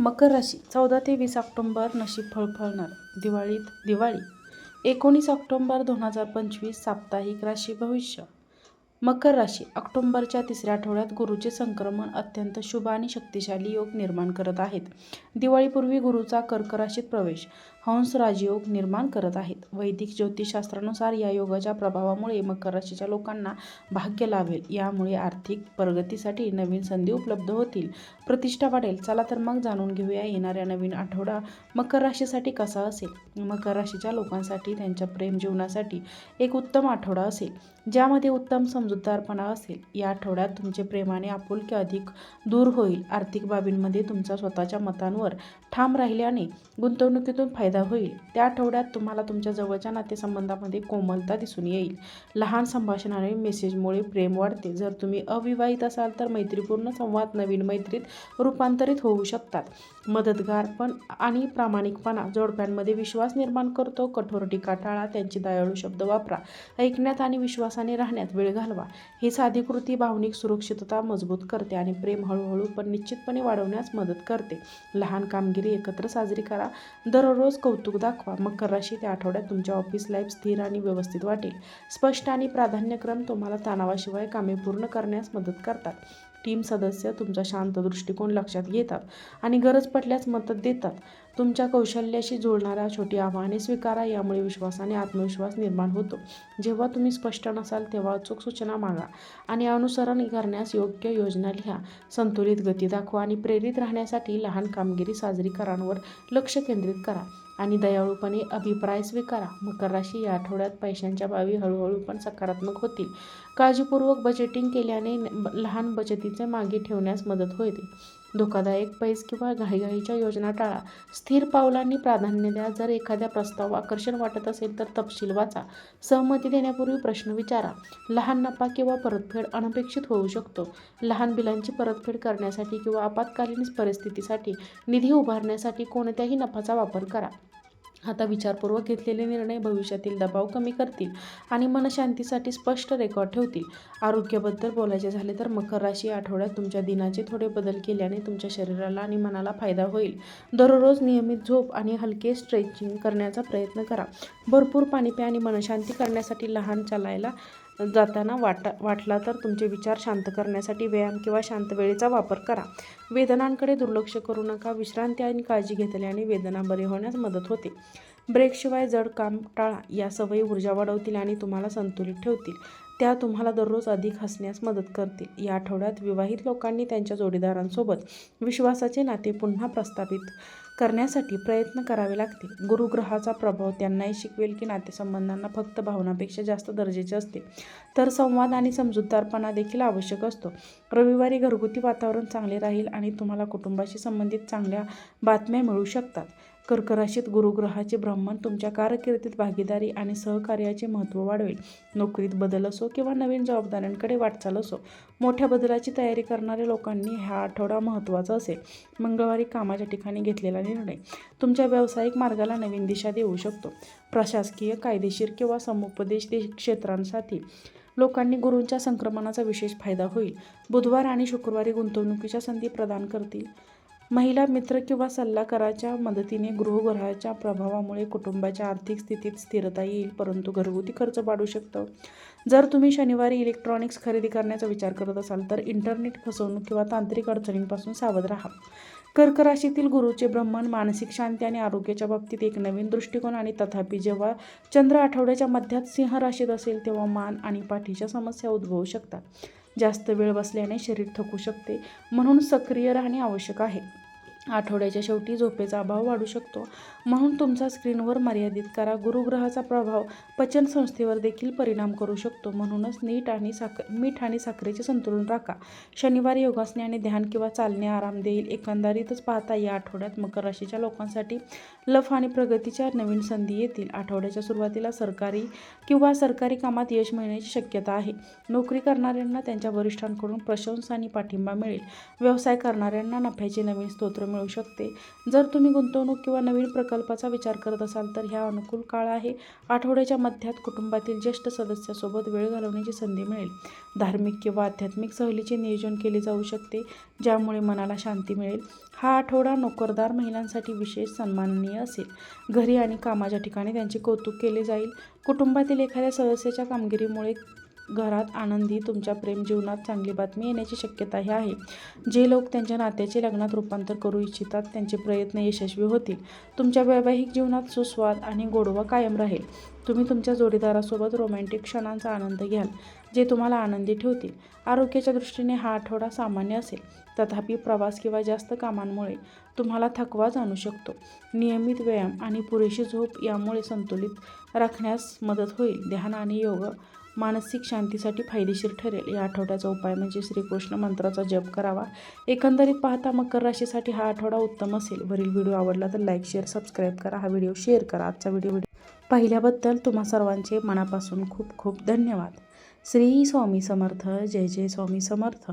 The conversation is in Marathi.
मकर राशी चौदा ते वीस ऑक्टोंबर नशीब फळफळणार दिवाळीत दिवाळी. एकोणीस ऑक्टोंबर दोन हजार पंचवीस साप्ताहिक राशी भविष्य. मकर राशी ऑक्टोंबरच्या तिसऱ्या आठवड्यात गुरुचे संक्रमण अत्यंत शुभ आणि शक्तिशाली योग निर्माण करत आहेत. दिवाळीपूर्वी गुरुचा कर्क राशीत प्रवेश. हंस राजयोग निर्माण करत आहेत. वैदिक ज्योतिषशास्त्रानुसार या योगाच्या प्रभावामुळे मकर राशीच्या लोकांना भाग्य लाभेल. यामुळे आर्थिक प्रगतीसाठी नवीन संधी उपलब्ध होतील. प्रतिष्ठा वाढेल. चला तर मग जाणून घेऊया येणाऱ्या नवीन आठवडा मकर राशीसाठी कसा असेल? मकर राशीच्या लोकांसाठी त्यांच्या प्रेम जीवनासाठी एक उत्तम आठवडा असेल ज्यामध्ये उत्तम समजूतदारपणा असेल. या आठवड्यात तुमचे प्रेमाने आपुलकी अधिक दूर होईल. आर्थिक बाबींमध्ये तुमच्या स्वतःच्या मतांवर ठाम राहिल्याने गुंतवणुकीतून फायदा होईल त्या आठवड्यात तुम्हाला तुमच्या जवळच्या नातेसंबंधामध्ये कोमलता दिसून येईल. लहान संभाषणाने मेसेजमुळे प्रेम वाढते. जर तुम्ही अविवाहित असाल तर मैत्रीपूर्ण संवाद नवीन मैत्रीत रूपांतरित होऊ शकतात. मदतगार पण आणि प्रामाणिकपणा जोडप्यांमध्ये विश्वास निर्माण करतो. कठोर टीका टाळा त्यांची दयाळू शब्द वापरा. ऐकण्यात आणि विश्वासाने राहण्यात वेळ घालवा. ही साधी कृती भावनिक सुरक्षितता मजबूत करते आणि प्रेम हळूहळू पण निश्चितपणे वाढवण्यास मदत करते. लहान कामगिरी एकत्र साजरी करा. दररोज कौतुक दाखवा. मकर राशी त्या आठवड्यात तुमच्या ऑफिस लाईफ स्थिर आणि व्यवस्थित वाटेल. स्पष्ट आणि प्राधान्यक्रम तुम्हाला तणावाशिवाय कामे पूर्ण करण्यास मदत करतात. टीम सदस्य तुमचा शांत दृष्टिकोन लक्षात घेतात आणि गरज पडल्यास मदत देतात. तुमच्या कौशल्याशी जुळणाऱ्या छोटी आव्हाने स्वीकारा यामुळे विश्वासाने आत्मविश्वास निर्माण होतो. जेव्हा तुम्ही स्पष्ट नसाल तेव्हा अचूक सूचना मागा आणि अनुसरण करण्यास योग्य योजना लिहा. संतुलित गती दाखवा आणि प्रेरित राहण्यासाठी लहान कामगिरी साजरी करांवर लक्ष केंद्रित करा आणि दयाळूपणे अभिप्राय स्वीकारा. मकर राशी या आठवड्यात पैशांच्या बाबी हळूहळू पण सकारात्मक होतील. काळजीपूर्वक बजेटिंग केल्याने लहान बचतीचे मागे ठेवण्यास मदत होते. धोकादायक पैस किंवा घाईघाईच्या योजना टाळा. स्थिर पावलांनी प्राधान्य द्या. जर एखाद्या प्रस्ताव आकर्षण वाटत असेल तर तपशील वाचा. सहमती देण्यापूर्वी प्रश्न विचारा. लहान नफा किंवा परतफेड अनपेक्षित होऊ शकतो. लहान बिलांची परतफेड करण्यासाठी किंवा आपत्कालीन परिस्थितीसाठी निधी उभारण्यासाठी कोणत्याही नफाचा वापर करा. आता विचारपूर्वक घेतलेले निर्णय भविष्यातील दबाव कमी करतील आणि मनशांतीसाठी स्पष्ट रेकॉर्ड ठेवतील. आरोग्याबद्दल बोलायचे झाले तर मकर राशी आठवड्यात तुमच्या दिनाचे थोडे बदल केल्याने तुमच्या शरीराला आणि मनाला फायदा होईल. दररोज नियमित झोप आणि हलके स्ट्रेचिंग करण्याचा प्रयत्न करा. भरपूर पाणी प्या आणि मनशांती करण्यासाठी लहान चालायला जाताना वाटा वाटला तर तुमचे विचार शांत करण्यासाठी व्यायाम किंवा शांत वेळेचा वापर करा. वेदनांकडे दुर्लक्ष करू नका. विश्रांती आणि काळजी घेतल्याने वेदना बरे होण्यास मदत होते. ब्रेकशिवाय जड काम टाळा. या सवयी ऊर्जा वाढवतील आणि तुम्हाला संतुलित ठेवतील. त्या तुम्हाला दररोज अधिक हसण्यास मदत करतील. या आठवड्यात विवाहित लोकांनी त्यांच्या जोडीदारांसोबत विश्वासाचे नाते पुन्हा प्रस्थापित करण्यासाठी प्रयत्न करावे लागतील. गुरुग्रहाचा प्रभाव त्यांनाही शिकवेल की नातेसंबंधांना फक्त भावनापेक्षा जास्त दर्जेचे असते. तर संवाद आणि समजूतदारपणा देखील आवश्यक असतो. रविवारी घरगुती वातावरण चांगले राहील आणि तुम्हाला कुटुंबाशी संबंधित चांगल्या बातम्या मिळू शकतात. कर्कराशीत गुरुग्रहाचे ब्रह्मण तुमच्या कारकिर्दीत भागीदारी आणि सहकार्याचे महत्त्व वाढवेल. नोकरीत बदल असो किंवा नवीन जबाबदाऱ्यांकडे वाटचाल असो मोठ्या बदलाची तयारी करणाऱ्या लोकांनी हा आठवडा महत्त्वाचा असेल. मंगळवारी कामाच्या ठिकाणी घेतलेला निर्णय तुमच्या व्यावसायिक मार्गाला नवीन दिशा देऊ शकतो. प्रशासकीय कायदेशीर किंवा समुपदेश दे- क्षेत्रांसाठी लोकांनी गुरूंच्या संक्रमणाचा विशेष फायदा होईल. बुधवार आणि शुक्रवारी गुंतवणुकीच्या संधी प्रदान करतील. महिला मित्र किंवा सल्लागाराच्या मदतीने गृहग्रहाच्या प्रभावामुळे कुटुंबाच्या आर्थिक स्थितीत स्थिरता येईल परंतु घरगुती खर्च वाढू शकतो. जर तुम्ही शनिवारी इलेक्ट्रॉनिक्स खरेदी करण्याचा विचार करत असाल तर इंटरनेट फसवणूक किंवा तांत्रिक अडचणींपासून सावध राहा. कर्क राशीतील गुरुचे ब्रह्मण मानसिक शांती आणि आरोग्याच्या बाबतीत एक नवीन दृष्टिकोन आणि तथापि जेव्हा चंद्र आठवड्याच्या मध्यात सिंह राशीत असेल तेव्हा मान आणि पाठीच्या समस्या उद्भवू शकतात. जास्त वेळ बसल्याने शरीर थकू शकते म्हणून सक्रिय राहणे आवश्यक आहे. आठवड्याच्या शेवटी झोपेचा अभाव वाढू शकतो. म्हणून तुमचा स्क्रीनवर मर्यादित करा. गुरुग्रहाचा प्रभाव पचन संस्थेवर देखील परिणाम करू शकतो. म्हणूनच नीट आणि साख मीठ आणि साखरेचे संतुलन राखा. शनिवारी योगासने आणि ध्यान किंवा चालणे आराम देईल. एकंदरीतच पाहता या आठवड्यात मकर राशीच्या लोकांसाठी लफ आणि प्रगतीच्या नवीन संधी येतील. आठवड्याच्या सुरुवातीला सरकारी किंवा सरकारी कामात यश मिळण्याची शक्यता आहे. नोकरी करणाऱ्यांना त्यांच्या वरिष्ठांकडून प्रशंसा आणि पाठिंबा मिळेल. व्यवसाय करणाऱ्यांना नफ्याचे नवीन स्तोत्र मिळू शकते. जर तुम्ही गुंतवणूक किंवा नवीन प्रकल्पाचा विचार करत असाल तर ह्या अनुकूल काळ आहे. आठवड्याच्या मध्यात कुटुंबातील ज्येष्ठ सदस्यासोबत वेळ घालवण्याची संधी मिळेल. धार्मिक किंवा आध्यात्मिक सहलीचे नियोजन केले जाऊ शकते ज्यामुळे मनाला शांती मिळेल. हा आठवडा नोकरदार महिलांसाठी विशेष सन्माननीय असेल. घरी आणि कामाच्या ठिकाणी त्यांचे कौतुक केले जाईल. कुटुंबातील एखाद्या सदस्याच्या कामगिरीमुळे घरात आनंदी तुमच्या प्रेम जीवनात चांगली बातमी येण्याची शक्यता ही आहे. जे लोक त्यांच्या नात्याचे लग्नात रूपांतर करू इच्छितात त्यांचे प्रयत्न यशस्वी होतील. तुमच्या वैवाहिक जीवनात सुस्वाद आणि गोडवा कायम राहील. तुम्ही तुमच्या जोडीदारासोबत रोमॅन्टिक क्षणांचा आनंद घ्याल जे तुम्हाला आनंदी ठेवतील. आरोग्याच्या दृष्टीने हा आठवडा सामान्य असेल. तथापि प्रवास किंवा जास्त कामांमुळे तुम्हाला थकवा जाणू शकतो. नियमित व्यायाम आणि पुरेशी झोप यामुळे संतुलित राखण्यास मदत होईल. ध्यान आणि योग मानसिक शांतीसाठी फायदेशीर ठरेल. या आठवड्याचा उपाय म्हणजे श्रीकृष्ण मंत्राचा जप करावा. एकंदरीत पाहता मकर राशीसाठी हा आठवडा उत्तम असेल. वरील व्हिडिओ आवडला तर लाईक शेअर सबस्क्राईब करा. हा व्हिडिओ शेअर करा. आजचा व्हिडिओ व्हिडिओ पाहिल्याबद्दल तुम्हा सर्वांचे मनापासून खूप खूप धन्यवाद. श्री स्वामी समर्थ जय जय स्वामी समर्थ.